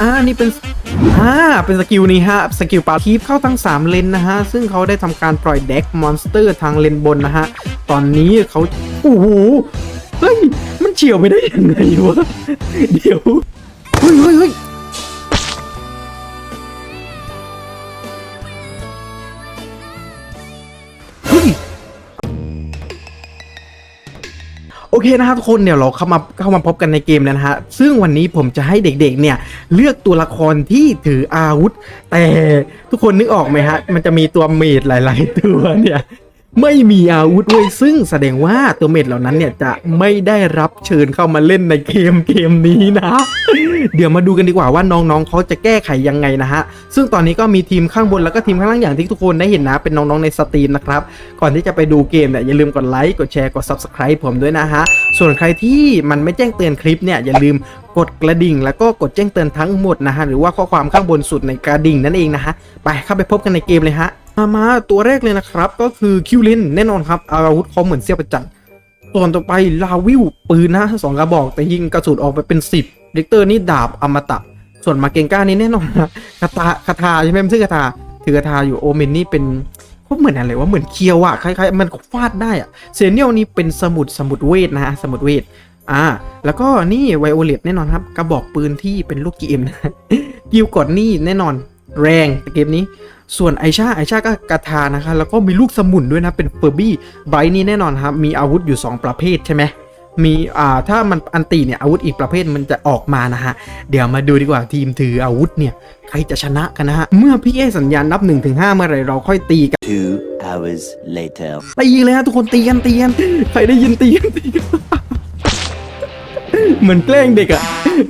อ่านี่เป็นอ่าเป็นสกิลนี้ฮะ สกิลปาคีฟเข้าทั้ง 3 เลนนะฮะ ซึ่งเขาได้ทำการปล่อยเด็กมอนสเตอร์ทางเลนบนนะฮะ ตอนนี้เขาโอ้โหเฮ้ย มันเฉียวไปได้ยังไงวะ เดี๋ยว เฮ้ยเฮ้ย เคนะครับทุกคนเดี๋ยวเราเข้ามาเข้ามาพบกันในเกมแล้วนะฮะซึ่งวันนี้ผมจะให้เด็กๆเนี่ยเลือกตัวละครที่ถืออาวุธ แต่ทุกคนนึกออกไหมฮะมันจะมีตัวเมดหลาย ๆ ตัวเนี่ย ไม่มีอาวุธเว้ยซึ่งแสดงว่าตัวเมดเหล่านั้นเนี่ยจะไม่ได้รับเชิญเข้ามาเล่นในเกมเกมนี้นะ เดี๋ยวมาดูกันดีกว่าว่าน้องๆเขาจะแก้ไขยังไงนะฮะ ซึ่งตอนนี้ก็มีทีมข้างบนแล้วก็ทีมข้างล่างอย่างที่ทุกคนได้เห็นนะเป็นน้องๆในสตรีมนะครับ ก่อนที่จะไปดูเกมเนี่ยอย่าลืมกดไลค์กดแชร์กด Subscribe ผมด้วยนะฮะ ส่วนใครที่มันไม่แจ้งเตือนคลิปเนี่ยอย่าลืมกดกระดิ่ง แล้วก็กดแจ้งเตือนทั้งหมดนะฮะหรือว่าข้อความข้างบนสุดในกระดิ่งนั่นเองนะฮะไปเข้าไปพบกันในเกมเลยฮะ มามาตัวแรกเลยนะครับ ก็คือคิวลินแน่นอนครับอาวุธเขาเหมือนเสี้ยวประจันส่วนต่อไปลาวิวปืนนะสองกระบอก แต่ยิงกระสุนออกไปเป็น10ดิกเตอร์นี่ดาบอมตะ ส่วนมาเกงก้านี่แน่นอนนะคาตาคาถาใช่ไหมมันชื่อคาถาถือคาถาอยู่โอเมนนี่เป็นก็เหมือนอะไรว่าเหมือนเคียวอะคล้ายๆ มันฟาดได้อะเซเนียลนี่เป็นสมุดสมุดเวทนะฮะสมุดเวทอ่า แล้วก็นี่ไวโอเลตแน่นอนครับ กระบอกปืนที่เป็นลูกเกมนะกิวกดนี่แน่นอน แรงเกมนี้ ส่วนไอชาไอชาก็กระทานะคะ แล้วก็มีลูกสมุนด้วยนะ เป็นเฟอร์บี้ไบรท์นี่แน่นอนครับ มีอาวุธอยู่ 2 ประเภทใช่ไหมมีอ่าถ้ามันอันตีเนี่ยอาวุธอีกประเภทมันจะออกมานะฮะ เดี๋ยวมาดูดีกว่าทีมถืออาวุธเนี่ย ใครจะชนะกันนะฮะ เมื่อพี่เอสัญญาณนับ1นถึงหเมื่อไหรเราค่อยตีกัน Two hours later. ตีเลยฮะทุกคนตีกันตีกันใครได้ยินตีกันตีกัน เหมือนแกล้งเด็กอะ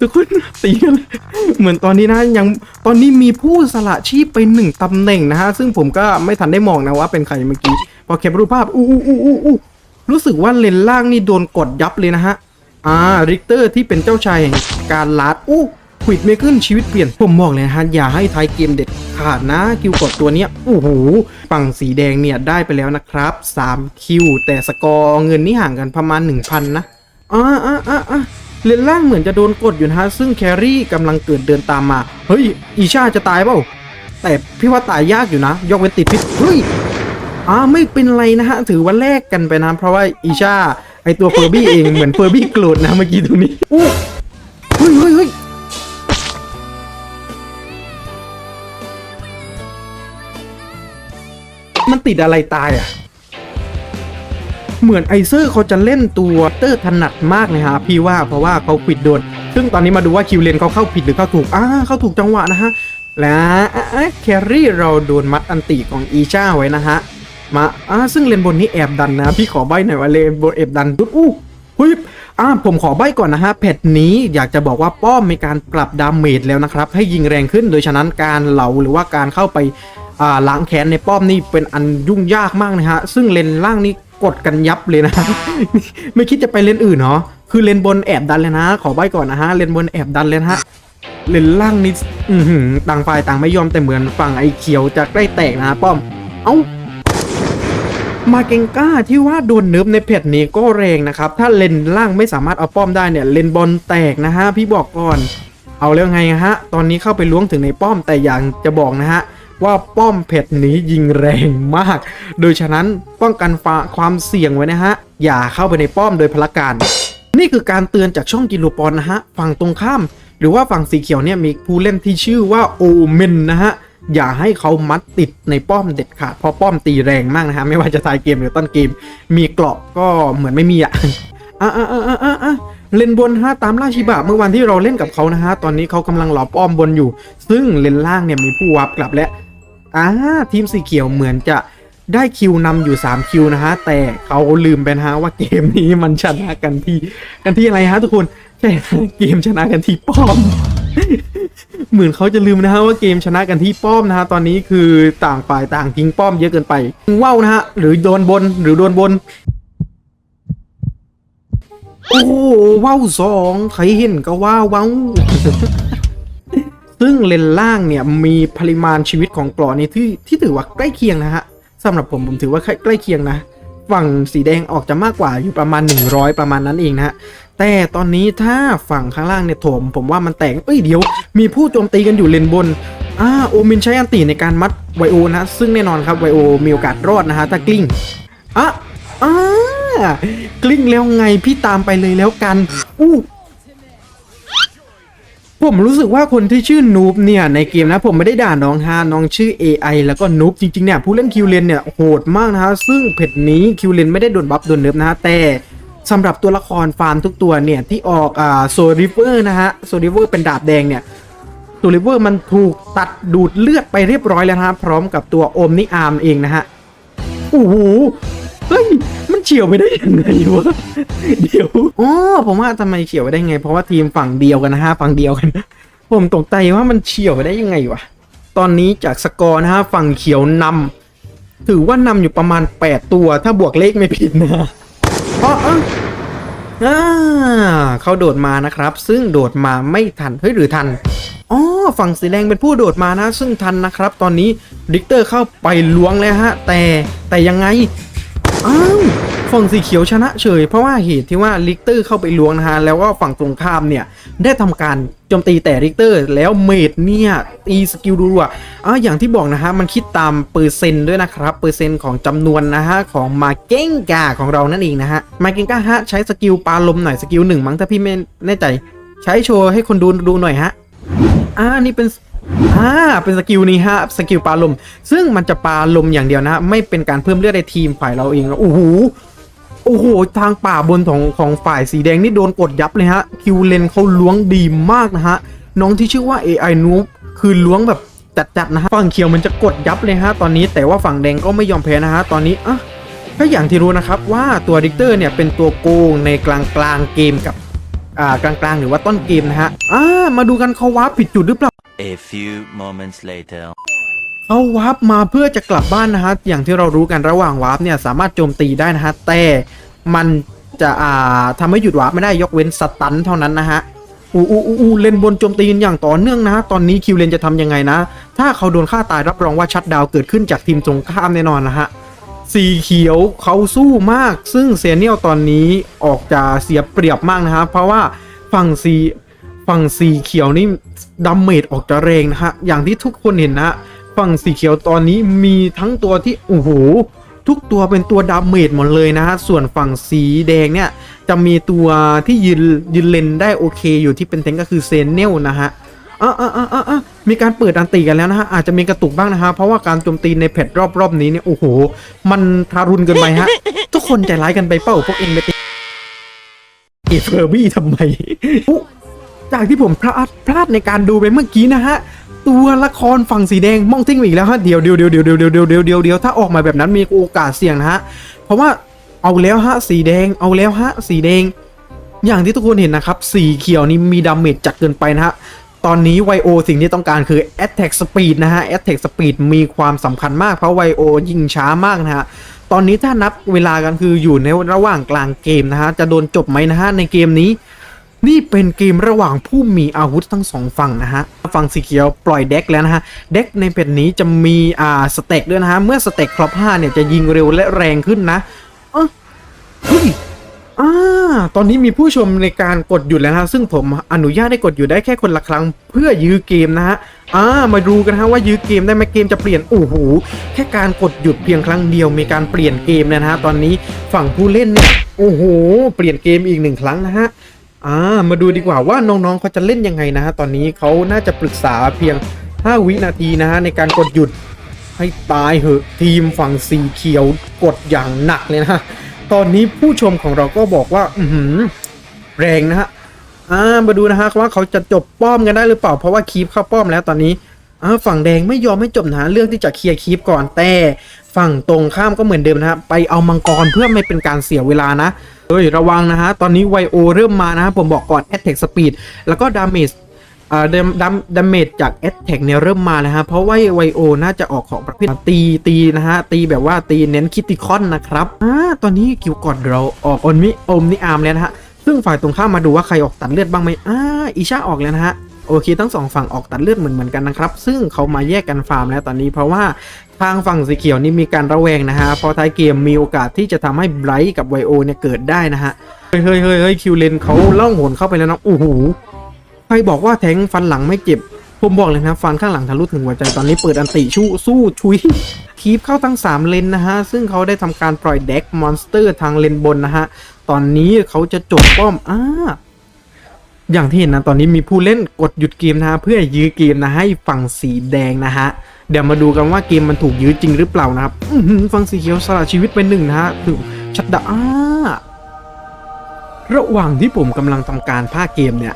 ทุกคนตีกันเหมือนตอนนี้นะยังตอนนี้มีผู้สละชีพไปหนึ่งตำแหน่งนะฮะ ซึ่งผมก็ไม่ทันได้มองนะว่าเป็นใครเมื่อกี้ พอแคปรูปภาพอู้อู้อู้อู้อู้รู้สึกว่าเลนล่างนี่โดนกดยับเลยนะฮะ อ่า ริกเตอร์ที่เป็นเจ้าชายแห่งการลัดอู้ควิดไม่ขึ้นชีวิตเปลี่ยนผมบอกเลยนะฮะ อย่าให้ท้ายเกมเด็ดขาดนะคิวกดตัวเนี้ยโอ้โหฝั่งสีแดงเนี่ยได้ไปแล้วนะครับ 3 คิว แต่สกอร์เงินนี่ห่างกันประมาณ 1,000 นะ อ่าอ่าอ่าอ่าเลนล่างเหมือนจะโดนกดอยู่นะฮะ ซึ่งแครี่กำลังเกิดเดินตามมา เฮ้ย อีชาจะตายเปล่า แต่พี่ว่าตายยากอยู่นะ ยกเว้นติดพิษ เฮ้ย อ่าไม่เป็นไรนะฮะ ถือว่าแลกกันไปนะ เพราะว่าอีชาไอตัวเฟอร์บี้เองเหมือนเฟอร์บี้โกรธนะเมื่อกี้ตรงนี้อู้เฮ้ยเฮ้ยเฮ้ยมันติดอะไรตายอะ เหมือนไอเซอร์เขาจะเล่นตัวเตอร์ถนัดมากเลยฮะพี่ว่าเพราะว่าเขาปิดโดน ซึ่งตอนนี้มาดูว่าคิวเลนเขาเข้าผิดหรือเข้าถูกอ่าเข้าถูกจังหวะนะฮะ และแครี่เราโดนมัดอันติของอีชาไว้นะฮะ มาอ่าซึ่งเลนบนนี้แอบดันนะ พี่ขอใบหน่อยว่าเลนบนแอบดันดุดอู้หุยอ่าผมขอใบก่อนนะฮะแพทนี้อยากจะบอกว่าป้อมมีการปรับดาเมจแล้วนะครับ ให้ยิงแรงขึ้นโดยฉะนั้นการเหลาหรือว่าการเข้าไปอ่าล้างแค้นในป้อมนี่เป็นอันยุ่งยากมากนะฮะ ซึ่งเลนล่างนี่ กดกันยับเลยนะ ไม่คิดจะไปเลนอื่นเหรอคือเลนบนแอบดันเลยนะ ขอใบก่อนนะฮะเลนบนแอบดันเลยนะฮะเลนล่างนี่อือหือต่างฝ่ายต่างไม่ยอมแต่เหมือนฝั่งไอ้เขียวจะใกล้แตกนะป้อม เอ้ามาเกงก้าที่ว่าโดนเนิร์ฟในเพจนี้ก็แรงนะครับ ถ้าเลนล่างไม่สามารถเอาป้อมได้เนี่ย เลนบอลแตกนะฮะ พี่บอกก่อน เอาแล้วไงฮะ ตอนนี้เข้าไปล้วงถึงในป้อมแต่อย่างจะบอกนะฮะ ว่าป้อมเพจนี้ยิงแรงมาก โดยฉะนั้นป้องกันฟ้าความเสี่ยงไว้นะฮะ อย่าเข้าไปในป้อมโดยพละการ นี่คือการเตือนจากช่องกิโลปอนนะฮะ ฝั่งตรงข้าม หรือว่าฝั่งสีเขียวเนี่ยมีผู้เล่นที่ชื่อว่าโอเมนนะฮะ อย่าให้เขามัดติดในป้อมเด็ดขาด เพราะป้อมตีแรงมากนะฮะ ไม่ว่าจะท้ายเกมหรือต้นเกม มีเกราะก็เหมือนไม่มีอะอะอะอะอะอะอะเลนบนฮะตามล่าชิบะเมื่อวันที่เราเล่นกับเขานะฮะ ตอนนี้เขากำลังหลอป้อมบนอยู่ ซึ่งเลนล่างเนี่ยมีผู้วับกลับและ อ่าทีมสีเขียวเหมือนจะได้คิวนำอยู่ 3 คิวนะฮะ แต่เขาลืมไปนะฮะว่าเกมนี้มันชนะกันที่ กันที่อะไรฮะทุกคนใช่เกมชนะกันที่ป้อม เหมือนเขาจะลืมนะฮะว่าเกมชนะกันที่ป้อมนะฮะตอนนี้คือต่างฝ่ายต่างทิ้งป้อมเยอะเกินไปว่าวนะฮะหรือโดนบนหรือโดนบนโอ้ว้าวสองใครเห็นก็ว่าว้าว ซึ่งเลนล่างเนี่ยมีปริมาณชีวิตของกรอนี่ที่ที่ถือว่าใกล้เคียงนะฮะสำหรับผมผมถือว่าใกล้ใกล้เคียงนะ ฝั่งสีแดงออกจะมากกว่าอยู่ประมาณ 100 ประมาณนั้นเองนะฮะแต่ตอนนี้ถ้าฝั่งข้างล่างเนี่ยโถม ผมว่ามันแตกเอ้ยเดี๋ยว มีผู้โจมตีกันอยู่เลนบนอ่าโอมินใช้อันตีในการมัดไวโอนะซึ่งแน่นอนครับไวโอมีโอกาสรอดนะฮะถ้ากลิ้งอะอ่ากลิ้งแล้วไงพี่ตามไปเลยแล้วกันอู้ ผมรู้สึกว่าคนที่ชื่อนูบเนี่ยในเกมนะผมไม่ได้ด่าน้องฮะน้องชื่อ AI แล้วก็นูบจริงๆเนี่ยผู้เล่นคิวเลนเนี่ยโหดมากนะฮะซึ่งเพจนี้คิวเลนไม่ได้โดนบัฟโดนเนิร์ฟนะฮะแต่สำหรับตัวละครฟาร์มทุกตัวเนี่ยที่ออกอ่าโซริเวอร์นะฮะโซริเวอร์เป็นดาบแดงเนี่ยโซริเวอร์มันถูกตัดดูดเลือดไปเรียบร้อยแล้วนะฮะพร้อมกับตัวโอมนิอาร์มเองนะฮะโอ้โหเฮ้ย เฉียวไปได้ยังไงวะเดี๋ยวอ๋อผมว่าทำไมเฉียวไปได้ไง เพราะว่าทีมฝั่งเดียวกันนะฮะฝั่งเดียวกัน ผมตกใจว่ามันเฉียวไปได้ยังไงวะตอนนี้จากสกอร์นะฮะฝั่งเขียวนำถือว่านำอยู่ประมาณ 8 ตัว ถ้าบวกเลขไม่ผิดนะอ๋ออ๋ออ่าเขาโดดมานะครับ ซึ่งโดดมาไม่ทันเฮ้ยหรือทันอ๋อฝั่งสีแดงเป็นผู้โดดมานะ ซึ่งทันนะครับ ตอนนี้ดิกเตอร์เข้าไปล้วงแล้วฮะ แต่แต่ยังไงอ้าว ฝั่งสีเขียวชนะเฉย เพราะว่าเหตุที่ว่าลิกเตอร์เข้าไปล้วงนะฮะแล้วก็ฝั่งตรงข้ามเนี่ยได้ทำการโจมตีแต่ลิกเตอร์ แล้วเมดเนี่ยตีสกิลดูอะอ่าอย่างที่บอกนะฮะมันคิดตามเปอร์เซ็นต์ด้วยนะครับเปอร์เซ็นต์ของจำนวนนะฮะของมาเก้งกาของเรานั่นเองนะฮะมาเก้งกาฮะใช้สกิลปาลมหน่อยสกิลหนึ่งมั้งถ้าพี่ไม่แน่ใจ ใช้โชว์ให้คนดูดูหน่อยฮะอ่านี่เป็นอ่าเป็นสกิลนี้ฮะสกิลปาลม ซึ่งมันจะปาลมอย่างเดียวนะฮะไม่เป็นการเพิ่มเลือดในทีมฝ่ายเราเองโอ้โห โอ้โห ทางป่าบนของของฝ่ายสีแดงนี่โดนกดยับเลยฮะ คิวเลนเขาล้วงดีมากนะฮะ น้องที่ชื่อว่า AI นูบคือล้วงแบบจัดๆนะฮะ ฝั่งเขียวมันจะกดยับเลยฮะตอนนี้ แต่ว่าฝั่งแดงก็ไม่ยอมแพ้นะฮะ ตอนนี้อะก็อย่างที่รู้นะครับว่าตัวดิกเตอร์เนี่ยเป็นตัวโกงในกลางกลางเกมกับอ่ากลางๆ หรือว่าต้นเกมนะฮะ อ่า มาดูกันเขาว้าผิดจุดหรือเปล่า A few moments later. เขาวาร์ปมาเพื่อจะกลับบ้านนะฮะอย่างที่เรารู้กันระหว่างวาร์ปเนี่ยสามารถโจมตีได้นะฮะแต่มันจะอ่าทำให้หยุดวาร์ปไม่ได้ยกเว้นสตันเท่านั้นนะฮะอูอูอูอูเลนบนโจมตีอย่างต่อเนื่องนะตอนนี้คิวเลนจะทำยังไงนะ ถ้าเขาโดนฆ่าตายรับรองว่าชัดดาวเกิดขึ้นจากทีมตรงข้ามแน่นอนนะฮะสีเขียวเขาสู้มาก ซึ่งเซเนียลตอนนี้ออกจะเสียเปรียบมากนะฮะเพราะว่าฝั่งสีฝั่งสีเขียวนี่ดัมเมจออกจะแรงนะฮะอย่างที่ทุกคนเห็นนะฮะ ฝั่งสีเขียวตอนนี้มีทั้งตัวที่โอ้โหทุกตัวเป็นตัวดาเมจหมดเลยนะฮะ ส่วนฝั่งสีแดงเนี่ย จะมีตัวที่ยืนยืนเลนได้โอเคอยู่ที่เป็นเทงก็คือเซนเนลนะฮะอะอะอะอะอะมีการเปิดอันตีกันแล้วนะฮะ อาจจะมีกระตุกบ้างนะฮะ เพราะว่าการโจมตีในแพทรอบรอบนี้เนี่ย โอ้โห มันทารุณเกินไปฮะ ทุกคนใจร้ายกันไปเป้าพวกเองไปตีเอเฟอร์บี้ทำไมจากที่ผมพลาดพลาดในการดูไปเมื่อกี้นะฮะ ตัวละครฝั่งสีแดงมองทิ้งอีกแล้วฮะเดี๋ยวเดี๋ยวเดี๋ยวเดี๋ยวเดี๋ยวเดี๋ยวเดี๋ยวเดี๋ยวเดี๋ยวเดียวถ้าออกมาแบบนั้นมีโอกาสเสี่ยงนะฮะเพราะว่าเอาแล้วฮะสีแดงเอาแล้วฮะสีแดง อย่างที่ทุกคนเห็นนะครับสีเขียวนี่มีดาเมจจัดเกินไปนะฮะตอนนี้ไวโอสิ่งที่ต้องการคือ Attack Speed นะฮะ Attack Speed มีความสำคัญมากเพราะไวโอยิงช้ามากนะฮะ ตอนนี้ถ้านับเวลากันคืออยู่ในระหว่างกลางเกมนะฮะ จะโดนจบไหมนะฮะในเกมนี้ นี่เป็นเกมระหว่างผู้มีอาวุธทั้งสองฝั่งนะฮะ ฝั่งสีเขียวปล่อยเด็กแล้วนะฮะ เด็กในเพจนี้จะมีอ่าสเต็กด้วยนะฮะ เมื่อสเต็กครบ5เนี่ยจะยิงเร็วและแรงขึ้นนะเอ้อเฮ้ยอ่าตอนนี้มีผู้ชมในการกดหยุดแล้วนะฮะซึ่งผมอนุญาตให้กดหยุดได้แค่คนละครั้งเพื่อยื้อเกมนะฮะอ่ามาดูกันฮะว่ายื้อเกมได้ไหมเกมจะเปลี่ยนโอ้โหแค่การกดหยุดเพียงครั้งเดียวมีการเปลี่ยนเกมนะฮะตอนนี้ฝั่งผู้เล่นเนี่ยโอ้โหเปลี่ยนเกมอีกหนึ่งครั้งนะฮะ อ่ามาดูดีกว่าว่าน้องๆเขาจะเล่นยังไงนะฮะตอนนี้เขาน่าจะปรึกษาเพียง 5 วินาทีนะฮะในการกดหยุดให้ตายเหอะทีมฝั่งสีเขียวกดอย่างหนักเลยนะตอนนี้ผู้ชมของเราก็บอกว่า อือหือแรงนะฮะอ่ามาดูนะฮะว่าเขาจะจบป้อมกันได้หรือเปล่า เพราะว่าคีปเข้าป้อมแล้วตอนนี้อ่าฝั่งแดงไม่ยอมให้จบนะะเรื่องที่จะเคลียร์คีปก่อนแต่ฝั่งตรงข้ามก็เหมือนเดิมนะฮะไปเอามังกรเพื่อไม่เป็นการเสียเวลานะ เอ้ยระวังนะฮะ ตอนนี้ไวโอเริ่มมานะฮะ ผมบอกก่อนแอตแทกสปีดแล้วก็ดาเมจอ่าดามดามดาเมจจากแอตแทกเนี่ยเริ่มมาแล้วฮะ เพราะว่าไวโอน่าจะออกของประเภทตีตีนะฮะ ตีแบบว่าตีเน้นคิติคอนนะครับอ่าตอนนี้คิวก่อนเราออกออนมิอมนิอาร์มแล้วนะฮะ ซึ่งฝ่ายตรงข้ามมาดูว่าใครออกตัดเลือดบ้างไหมอ่าอิชาออกแล้วนะฮะ โอเคทั้งสองฝั่งออกตัดเลือดเหมือนเหมือนกันนะครับ ซึ่งเขามาแยกกันฟาร์มแล้วตอนนี้เพราะว่าทางฝั่งสีเขียวนี่มีการระแวงนะฮะเพอท้ายเกมมีโอกาสที่จะทำให้ไบรท์กับไวโอเนี่ยเกิดได้นะฮะ เฮ้ยเฮ้ยเฮ้ยคิวเลนเขาล่องหนเข้าไปแล้วนะโอ้โหใครบอกว่าแทงฟันหลังไม่เจ็บ ผมบอกเลยนะฟันข้างหลังทะลุถึงหัวใจตอนนี้เปิดอันติชู้สู้ชุยคีบเข้าทั้ง 3 เลนนะฮะ ซึ่งเขาได้ทำการปล่อยเด็กมอนสเตอร์ทางเลนบนนะฮะ ตอนนี้เขาจะจบป้อมอ้า อย่างที่เห็นนะตอนนี้มีผู้เล่นกดหยุดเกมนะฮะเพื่อยื้อเกมนะให้ฝั่งสีแดงนะฮะเดี๋ยวมาดูกันว่าเกมมันถูกยื้อจริงหรือเปล่านะครับฝั่งสีเขียวสละชีวิตไปหนึ่งนะฮะถึงชัดดาระหว่างที่ผมกำลังทำการภาคเกมเนี่ย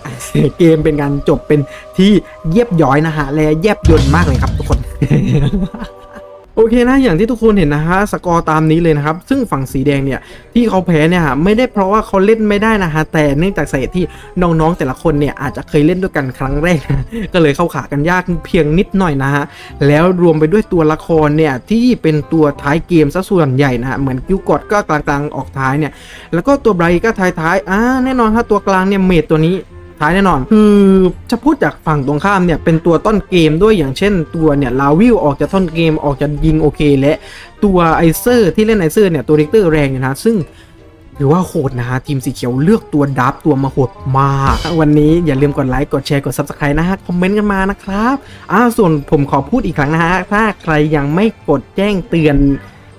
เกมเป็นการจบเป็นที่เยียบย้อยนะฮะและแยบยนต์มากเลยครับทุกคน โอเคนะอย่างที่ทุกคนเห็นนะฮะสกอร์ตามนี้เลยนะครับ ซึ่งฝั่งสีแดงเนี่ยที่เขาแพ้เนี่ยฮะไม่ได้เพราะว่าเขาเล่นไม่ได้นะฮะแต่เนื่องจากสาเหตุที่น้องๆแต่ละคนเนี่ยอาจจะเคยเล่นด้วยกันครั้งแรก ก็เลยเข้าขากันยากเพียงนิดหน่อยนะฮะแล้วรวมไปด้วยตัวละครเนี่ยที่เป็นตัวท้ายเกมซะส่วนใหญ่นะฮะเหมือนกิวกอดก็กลางๆออกท้ายเนี่ยแล้วก็ตัวไบรท์ก็ท้ายๆอ่าแน่นอนถ้าตัวกลางเนี่ยเมดตัวนี้ ท้ายแน่นอน คือจะพูดจากฝั่งตรงข้ามเนี่ยเป็นตัวต้นเกมด้วยอย่างเช่น ตัวเนี่ยลาวิวออกจากต้นเกมออกจากยิงโอเค และตัวไอเซอร์ที่เล่นไอเซอร์เนี่ยตัวริกเตอร์แรงอยู่นะซึ่งถือว่าโหดนะฮะ ทีมสีเขียวเลือกตัวดับตัวมาโหดมาก วันนี้อย่าลืมกดไลค์ กดแชร์ กด Subscribe นะฮะ คอมเมนต์กันมานะครับอ่าส่วนผมขอพูดอีกครั้งนะฮะ ถ้าใครยังไม่กดแจ้งเตือน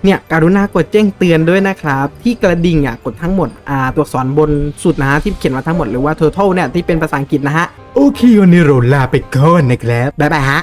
เนี่ยการุณากดแจ้งเตือนด้วยนะครับ ที่กระดิ่งอะกดทั้งหมดอ่าตัวอักษรบนสุดนะฮะที่เขียนมาทั้งหมดหรือว่า total เนี่ยที่เป็นภาษาอังกฤษนะฮะโอเควันนี้เราลาไปก่อนนะครับบ๊ายบายฮะ